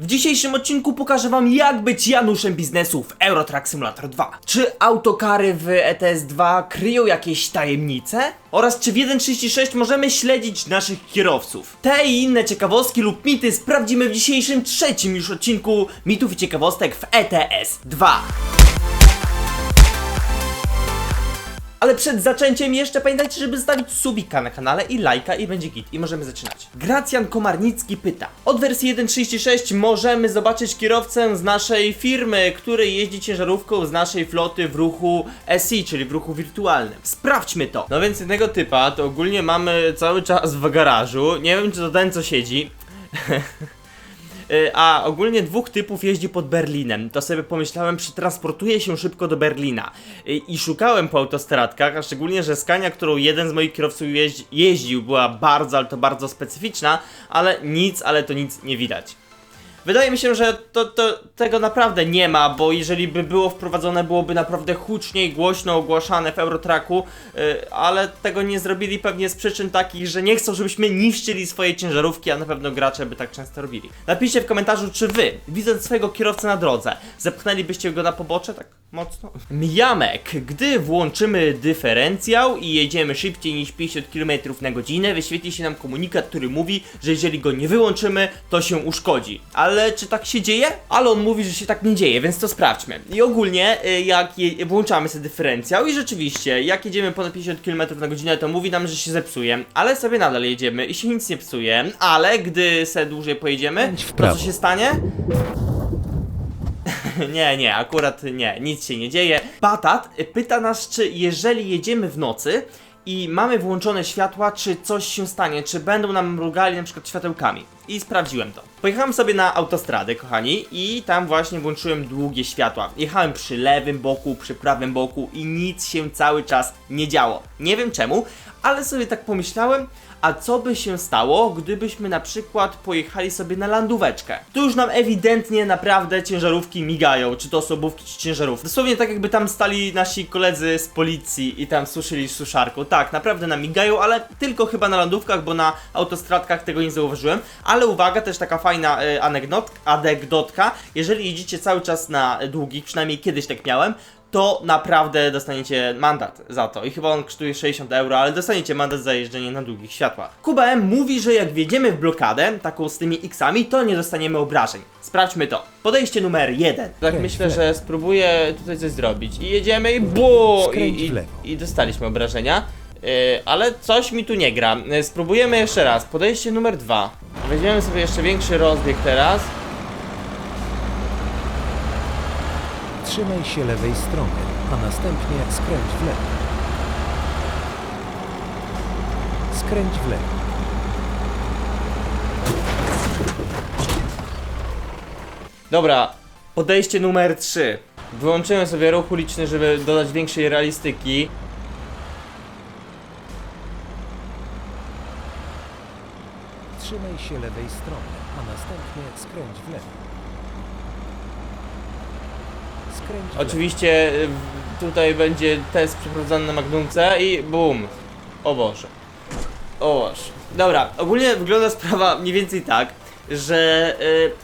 W dzisiejszym odcinku pokażę wam jak być Januszem biznesu w Eurotrack Simulator 2. Czy autokary w ETS 2 kryją jakieś tajemnice? Oraz czy w 1.36 możemy śledzić naszych kierowców? Te i inne ciekawostki lub mity sprawdzimy w dzisiejszym trzecim już odcinku mitów i ciekawostek w ETS 2. Ale przed zaczęciem jeszcze pamiętajcie, żeby zostawić subika na kanale i lajka i będzie git. I możemy zaczynać. Gracjan Komarnicki pyta. Od wersji 1.36 możemy zobaczyć kierowcę z naszej firmy, który jeździ ciężarówką z naszej floty w ruchu SI, czyli w ruchu wirtualnym. Sprawdźmy to. No więc jednego typa to ogólnie mamy cały czas w garażu. Nie wiem czy to ten co siedzi. Y, A ogólnie dwóch typów jeździ pod Berlinem. To sobie pomyślałem, przetransportuję się szybko do Berlina. Y, I szukałem po autostradkach, a szczególnie, że Skania, którą jeden z moich kierowców jeździ, jeździł, była bardzo, ale to bardzo specyficzna, ale nic, ale to nic nie widać. Wydaje mi się, że to, to, tego naprawdę nie ma, bo jeżeli by było wprowadzone, byłoby naprawdę huczniej, głośno ogłaszane w Eurotracku, yy, ale tego nie zrobili pewnie z przyczyn takich, że nie chcą, żebyśmy niszczyli swoje ciężarówki, a na pewno gracze by tak często robili. Napiszcie w komentarzu, czy wy, widząc swojego kierowcę na drodze, zepchnęlibyście go na pobocze tak mocno? Mijamek, gdy włączymy dyferencjał i jedziemy szybciej niż 50 km na godzinę, wyświetli się nam komunikat, który mówi, że jeżeli go nie wyłączymy, to się uszkodzi. Ale czy tak się dzieje? Ale on mówi, że się tak nie dzieje, więc to sprawdźmy. I ogólnie, y, jak je, włączamy sobie dyferencjał i rzeczywiście, jak jedziemy ponad 50 km na godzinę, to mówi nam, że się zepsuje, ale sobie nadal jedziemy i się nic nie psuje, ale gdy se dłużej pojedziemy, to co się stanie? nie, nie, akurat nie, nic się nie dzieje. Batat pyta nas, czy jeżeli jedziemy w nocy i mamy włączone światła, czy coś się stanie, czy będą nam mrugali na przykład światełkami. I sprawdziłem to. Pojechałem sobie na autostradę, kochani, i tam właśnie włączyłem długie światła. Jechałem przy lewym boku, przy prawym boku i nic się cały czas nie działo. Nie wiem czemu, ale sobie tak pomyślałem, a co by się stało, gdybyśmy na przykład pojechali sobie na landóweczkę? Tu już nam ewidentnie naprawdę ciężarówki migają, czy to osobówki, czy ciężarówki. Dosłownie tak jakby tam stali nasi koledzy z policji i tam suszyli suszarką. Tak, naprawdę nam migają, ale tylko chyba na landówkach, bo na autostradkach tego nie zauważyłem. Ale uwaga, też taka fajna y, anegdot, anegdotka. Jeżeli jedziecie cały czas na długich, przynajmniej kiedyś tak miałem, to naprawdę dostaniecie mandat za to. I chyba on kosztuje 60 euro, ale dostaniecie mandat za jeżdżenie na długich światłach. Kuba M mówi, że jak wjedziemy w blokadę, taką z tymi X-ami, to nie dostaniemy obrażeń. Sprawdźmy to. Podejście numer jeden. Tak myślę, że spróbuję tutaj coś zrobić. I jedziemy i bu! I, i. I dostaliśmy obrażenia. Yy, ale coś mi tu nie gra. Yy, spróbujemy jeszcze raz. Podejście numer dwa. Weźmiemy sobie jeszcze większy rozbieg teraz. Trzymaj się lewej strony, a następnie skręć w lewo. Skręć w lewo. Dobra, podejście numer 3. Wyłączyłem sobie ruch uliczny, żeby dodać większej realistyki. Trzymaj się lewej strony, a następnie skręć w lewo. Lewo. Oczywiście y, tutaj będzie test przeprowadzony na Magnumce i bum. O Boże. O Boże. Dobra, ogólnie wygląda sprawa mniej więcej tak, że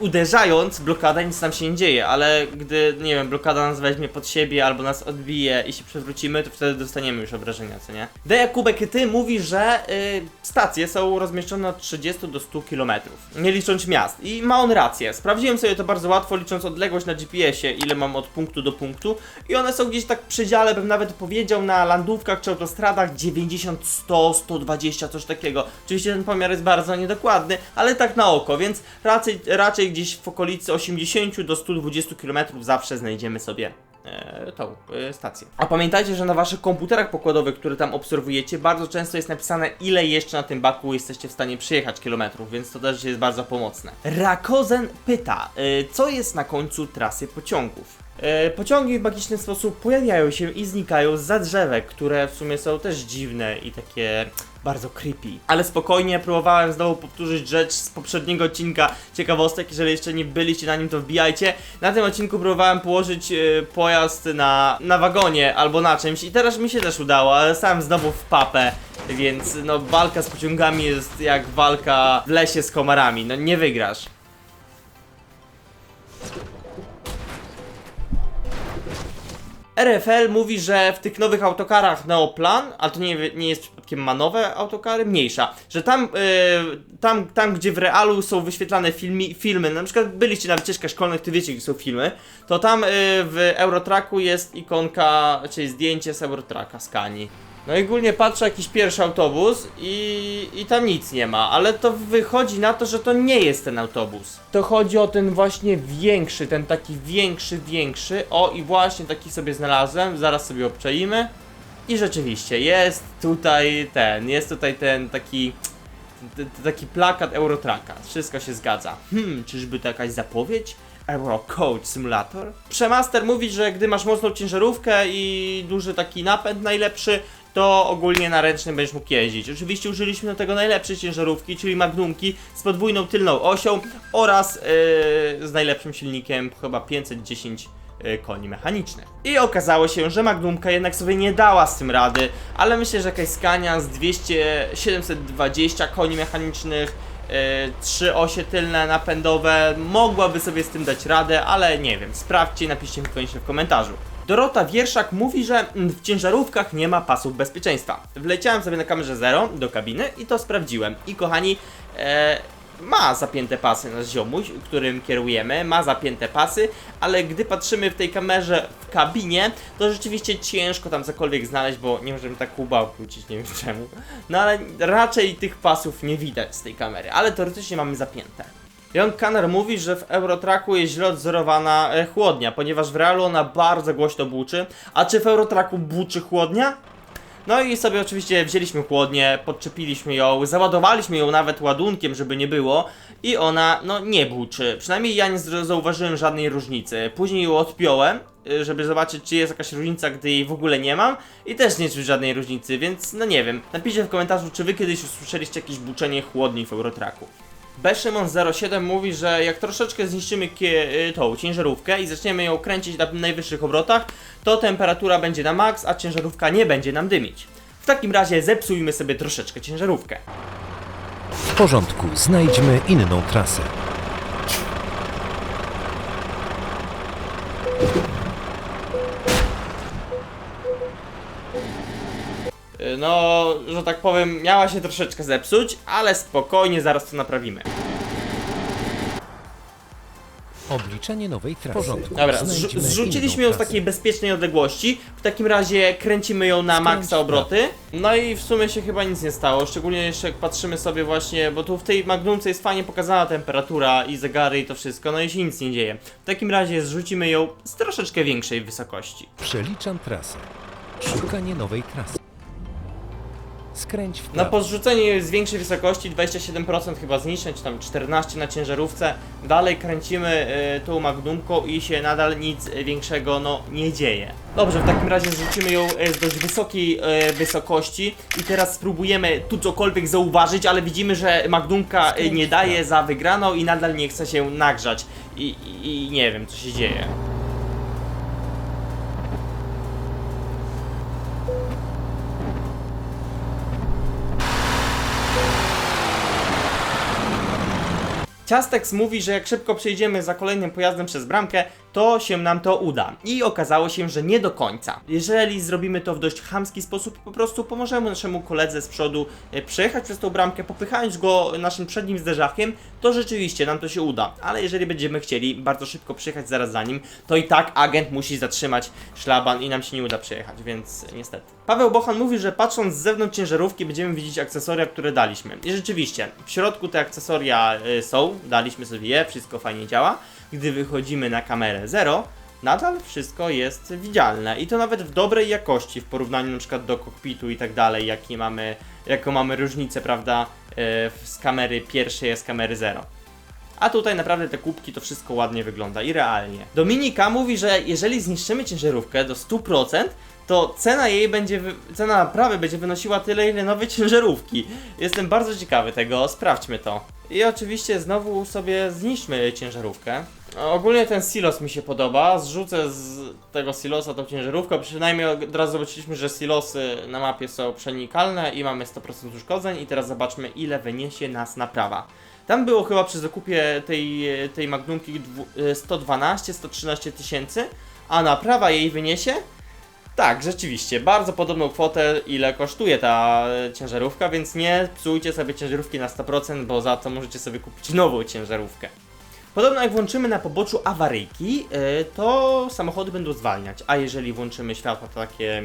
y, uderzając blokada nic nam się nie dzieje, ale gdy, nie wiem, blokada nas weźmie pod siebie albo nas odbije i się przewrócimy, to wtedy dostaniemy już obrażenia, co nie? Deja Kubek, ty mówi, że y, stacje są rozmieszczone od 30 do 100 km, nie licząc miast. I ma on rację. Sprawdziłem sobie to bardzo łatwo, licząc odległość na GPS-ie, ile mam od punktu do punktu. I one są gdzieś tak w przedziale, bym nawet powiedział, na landówkach czy autostradach 90, 100, 120, coś takiego. Oczywiście ten pomiar jest bardzo niedokładny, ale tak na oko, więc raczej, raczej gdzieś w okolicy 80 do 120 km zawsze znajdziemy sobie e, tą e, stację. A pamiętajcie, że na waszych komputerach pokładowych, które tam obserwujecie, bardzo często jest napisane, ile jeszcze na tym baku jesteście w stanie przyjechać kilometrów, więc to też jest bardzo pomocne. Rakozen pyta, e, co jest na końcu trasy pociągów? E, Pociągi w magiczny sposób pojawiają się i znikają za drzewek, które w sumie są też dziwne i takie bardzo creepy. Ale spokojnie, próbowałem znowu powtórzyć rzecz z poprzedniego odcinka ciekawostek. Jeżeli jeszcze nie byliście na nim, to wbijajcie. Na tym odcinku próbowałem położyć e, pojazd na, na wagonie albo na czymś i teraz mi się też udało, ale sam znowu w papę. Więc no walka z pociągami jest jak walka w lesie z komarami. No nie wygrasz. RFL mówi, że w tych nowych autokarach Neoplan, ale to nie, nie jest przypadkiem ma nowe autokary, mniejsza, że tam, yy, tam, tam gdzie w realu są wyświetlane filmi, filmy, na przykład byliście na wycieczkach szkolnych, to wiecie gdzie są filmy, to tam yy, w Eurotracku jest ikonka, czyli zdjęcie z Eurotracka, skani. No i ogólnie patrzę jakiś pierwszy autobus i, i tam nic nie ma, ale to wychodzi na to, że to nie jest ten autobus. To chodzi o ten właśnie większy, ten taki większy, większy. O i właśnie taki sobie znalazłem, zaraz sobie obczaimy. I rzeczywiście jest tutaj ten, jest tutaj ten taki taki plakat Eurotraka. Wszystko się zgadza. Hmm, czyżby to jakaś zapowiedź? Euro Coach Simulator? Przemaster mówi, że gdy masz mocną ciężarówkę i duży taki napęd najlepszy, to ogólnie na ręcznym będziesz mógł jeździć. Oczywiście użyliśmy do tego najlepszej ciężarówki, czyli Magnumki z podwójną tylną osią oraz yy, z najlepszym silnikiem, chyba 510 y, koni mechanicznych. I okazało się, że Magnumka jednak sobie nie dała z tym rady, ale myślę, że jakaś Scania z 200, 720 koni mechanicznych, y, trzy osie tylne napędowe mogłaby sobie z tym dać radę, ale nie wiem, sprawdźcie napiszcie mi koniecznie w komentarzu. Dorota Wierszak mówi, że mm, w ciężarówkach nie ma pasów bezpieczeństwa. Wleciałem sobie na kamerze zero do kabiny i to sprawdziłem. I kochani, e, ma zapięte pasy nasz ziomuś, którym kierujemy, ma zapięte pasy, ale gdy patrzymy w tej kamerze w kabinie, to rzeczywiście ciężko tam cokolwiek znaleźć, bo nie możemy tak łba kłócić, nie wiem czemu. No ale raczej tych pasów nie widać z tej kamery, ale teoretycznie mamy zapięte. Jon Kanner mówi, że w Eurotraku jest źle odzorowana e, chłodnia, ponieważ w realu ona bardzo głośno buczy. A czy w Eurotraku buczy chłodnia? No i sobie oczywiście wzięliśmy chłodnię, podczepiliśmy ją, załadowaliśmy ją nawet ładunkiem, żeby nie było i ona, no nie buczy. Przynajmniej ja nie zauważyłem żadnej różnicy. Później ją odpiąłem, y, żeby zobaczyć, czy jest jakaś różnica, gdy jej w ogóle nie mam i też nie czuć żadnej różnicy, więc no nie wiem. Napiszcie w komentarzu, czy wy kiedyś usłyszeliście jakieś buczenie chłodni w Eurotraku. Beszymon07 mówi, że jak troszeczkę zniszczymy y, tą ciężarówkę i zaczniemy ją kręcić na najwyższych obrotach, to temperatura będzie na maks, a ciężarówka nie będzie nam dymić. W takim razie zepsujmy sobie troszeczkę ciężarówkę. W porządku, znajdźmy inną trasę. No, że tak powiem, miała się troszeczkę zepsuć, ale spokojnie, zaraz to naprawimy. Obliczenie nowej trasy. Porządku, Dobra, zrzu- znajdźmy zrzuciliśmy inną ją z trasę. takiej bezpiecznej odległości. W takim razie kręcimy ją na Skręć maksa obroty. No i w sumie się chyba nic nie stało. Szczególnie jeszcze jak patrzymy sobie właśnie, bo tu w tej Magnumce jest fajnie pokazana temperatura i zegary i to wszystko, no i się nic nie dzieje. W takim razie zrzucimy ją z troszeczkę większej wysokości. Przeliczam trasę. Szukanie nowej trasy. Skręć w Na prawo. podrzucenie z większej wysokości 27% chyba zniszczeń, czy tam 14 na ciężarówce. Dalej kręcimy y, tą magnumką i się nadal nic większego no nie dzieje. Dobrze, w takim razie zrzucimy ją y, z dość wysokiej y, wysokości i teraz spróbujemy tu cokolwiek zauważyć, ale widzimy, że magnumka y, nie daje za wygraną i nadal nie chce się nagrzać. I, i, i nie wiem co się dzieje. Ciastex mówi, że jak szybko przejdziemy za kolejnym pojazdem przez bramkę, to się nam to uda. I okazało się, że nie do końca. Jeżeli zrobimy to w dość chamski sposób, po prostu pomożemy naszemu koledze z przodu e, przejechać przez tą bramkę, popychając go naszym przednim zderzakiem, to rzeczywiście nam to się uda. Ale jeżeli będziemy chcieli bardzo szybko przejechać zaraz za nim, to i tak agent musi zatrzymać szlaban i nam się nie uda przejechać, więc niestety. Paweł Bochan mówi, że patrząc z zewnątrz ciężarówki będziemy widzieć akcesoria, które daliśmy. I rzeczywiście, w środku te akcesoria y, są, daliśmy sobie je, wszystko fajnie działa. Gdy wychodzimy na kamerę 0, nadal wszystko jest widzialne i to nawet w dobrej jakości w porównaniu na przykład do kokpitu i tak dalej, mamy, jaką mamy różnicę, prawda, y, z kamery pierwszej, a z kamery 0. A tutaj naprawdę te kubki to wszystko ładnie wygląda i realnie. Dominika mówi, że jeżeli zniszczymy ciężarówkę do 100%, to cena jej będzie, cena naprawy będzie wynosiła tyle, ile nowe ciężarówki. Jestem bardzo ciekawy tego, sprawdźmy to. I oczywiście znowu sobie zniszczmy ciężarówkę. Ogólnie ten silos mi się podoba, zrzucę z tego silosa tą ciężarówkę, przynajmniej od razu zobaczyliśmy, że silosy na mapie są przenikalne i mamy 100% uszkodzeń i teraz zobaczmy ile wyniesie nas naprawa. Tam było chyba przy zakupie tej, tej Magnumki dwu- e, 112-113 tysięcy, a naprawa jej wyniesie? Tak, rzeczywiście, bardzo podobną kwotę, ile kosztuje ta e, ciężarówka, więc nie psujcie sobie ciężarówki na 100%, bo za to możecie sobie kupić nową ciężarówkę. Podobno jak włączymy na poboczu awaryjki, y, to samochody będą zwalniać, a jeżeli włączymy światła takie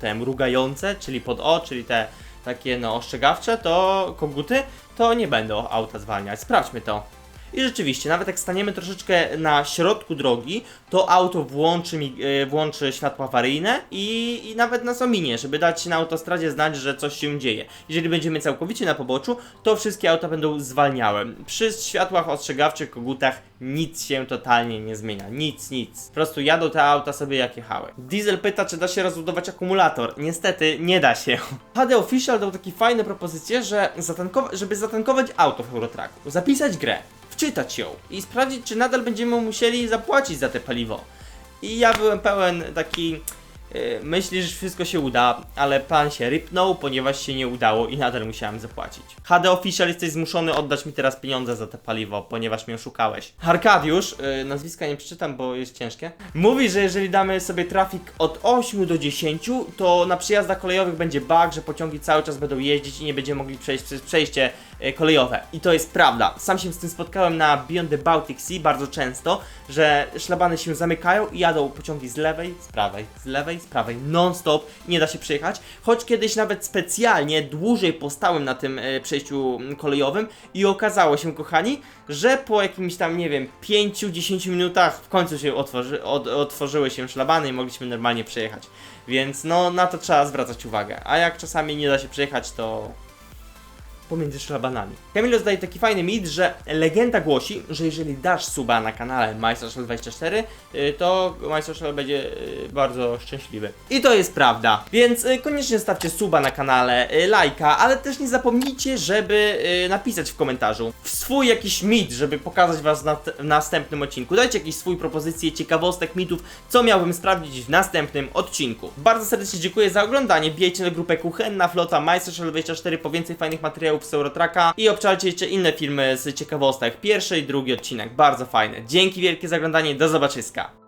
te mrugające, czyli pod O, czyli te takie no ostrzegawcze, to koguty, to nie będą auta zwalniać. Sprawdźmy to. I rzeczywiście, nawet jak staniemy troszeczkę na środku drogi, to auto włączy, mi, y, włączy światła awaryjne i, i nawet nas ominie, żeby dać na autostradzie znać, że coś się dzieje. Jeżeli będziemy całkowicie na poboczu, to wszystkie auta będą zwalniałe. Przy światłach ostrzegawczych, kogutach nic się totalnie nie zmienia. Nic, nic. Po prostu jadą te auta sobie jak jechały. Diesel pyta, czy da się rozładować akumulator. Niestety nie da się. HD Official dał takie fajne propozycje, że zatankowa- żeby zatankować auto w Eurotracku, zapisać grę, wczytać ją i sprawdzić, czy nadal będziemy musieli zapłacić za te paliwo. I ja byłem pełen taki yy, myśli, że wszystko się uda, ale pan się rypnął, ponieważ się nie udało i nadal musiałem zapłacić. HD Official jesteś zmuszony oddać mi teraz pieniądze za te paliwo, ponieważ mnie oszukałeś. Arkadiusz, yy, nazwiska nie przeczytam, bo jest ciężkie, mówi, że jeżeli damy sobie trafik od 8 do 10, to na przyjazdach kolejowych będzie bug, że pociągi cały czas będą jeździć i nie będziemy mogli przejść przez przejście e, kolejowe. I to jest prawda. Sam się z tym spotkałem na Beyond the Baltic Sea bardzo często, że szlabany się zamykają i jadą pociągi z lewej, z prawej, z lewej, z prawej, non-stop, nie da się przejechać. Choć kiedyś nawet specjalnie dłużej postałem na tym e, przejściu kolejowym i okazało się, kochani, że po jakimś tam, nie wiem, 5-10 minutach w końcu się otworzy, od, otworzyły się szlabany i mogliśmy normalnie przejechać. Więc no, na to trzeba zwracać uwagę. A jak czasami nie da się przejechać, to pomiędzy szlabanami. Kamilo zdaje taki fajny mit, że legenda głosi, że jeżeli dasz suba na kanale MySocial24, y, to MySocial będzie y, bardzo szczęśliwy. I to jest prawda. Więc y, koniecznie stawcie suba na kanale, lajka, ale też nie zapomnijcie, żeby napisać w komentarzu swój jakiś mit, żeby pokazać was na w następnym odcinku. Dajcie jakieś swój propozycje, ciekawostek, mitów, co miałbym sprawdzić w następnym odcinku. Bardzo serdecznie dziękuję za oglądanie. Bijcie na grupę Kuchenna Flota MySocial24 po więcej fajnych materiałów z i obczajcie jeszcze inne filmy z ciekawostek. Pierwszy i drugi odcinek, bardzo fajne. Dzięki wielkie za oglądanie, do zobaczyska.